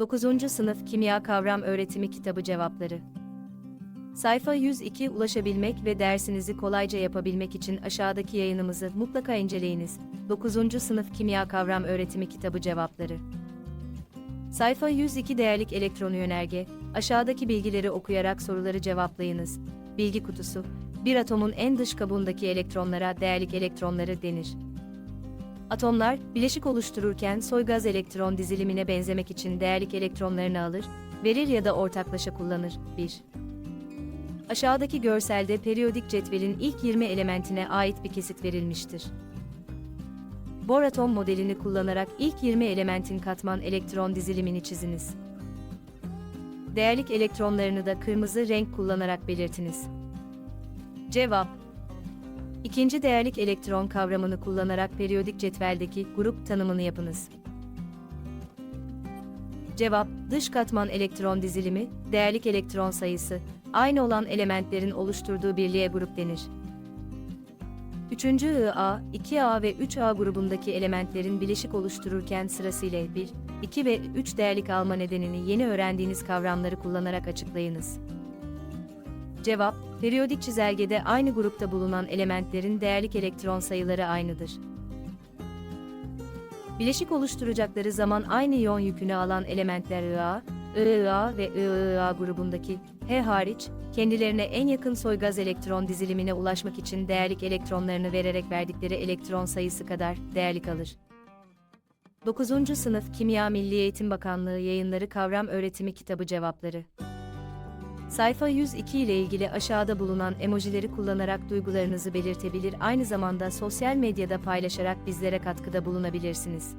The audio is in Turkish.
9. Sınıf Kimya Kavram Öğretimi Kitabı Cevapları Sayfa 102 ulaşabilmek ve dersinizi kolayca yapabilmek için aşağıdaki yayınımızı mutlaka inceleyiniz. 9. Sınıf Kimya Kavram Öğretimi Kitabı Cevapları Sayfa 102 Değerlik Elektronu Yönerge, aşağıdaki bilgileri okuyarak soruları cevaplayınız. Bilgi kutusu, bir atomun en dış kabuğundaki elektronlara değerlik elektronları denir. Atomlar, bileşik oluştururken soy gaz elektron dizilimine benzemek için değerlik elektronlarını alır, verir ya da ortaklaşa kullanır. 1. Aşağıdaki görselde periyodik cetvelin ilk 20 elementine ait bir kesit verilmiştir. Bohr atom modelini kullanarak ilk 20 elementin katman elektron dizilimini çiziniz. Değerlik elektronlarını da kırmızı renk kullanarak belirtiniz. Cevap İkinci değerlik elektron kavramını kullanarak periyodik cetveldeki grup tanımını yapınız. Cevap, dış katman elektron dizilimi, değerlik elektron sayısı, aynı olan elementlerin oluşturduğu birliğe grup denir. Üçüncü IA, 2A ve 3A grubundaki elementlerin bileşik oluştururken sırasıyla 1, 2 ve 3 değerlik alma nedenini yeni öğrendiğiniz kavramları kullanarak açıklayınız. Cevap, periyodik çizelgede aynı grupta bulunan elementlerin değerlik elektron sayıları aynıdır. Bileşik oluşturacakları zaman aynı iyon yükünü alan elementler IA, IIA ve IIA grubundaki H hariç, kendilerine en yakın soy gaz elektron dizilimine ulaşmak için değerlik elektronlarını vererek verdikleri elektron sayısı kadar değerlik alır. 9. Sınıf Kimya Milli Eğitim Bakanlığı Yayınları Kavram Öğretimi Kitabı Cevapları Sayfa 102 ile ilgili aşağıda bulunan emojileri kullanarak duygularınızı belirtebilir aynı zamanda sosyal medyada paylaşarak bizlere katkıda bulunabilirsiniz.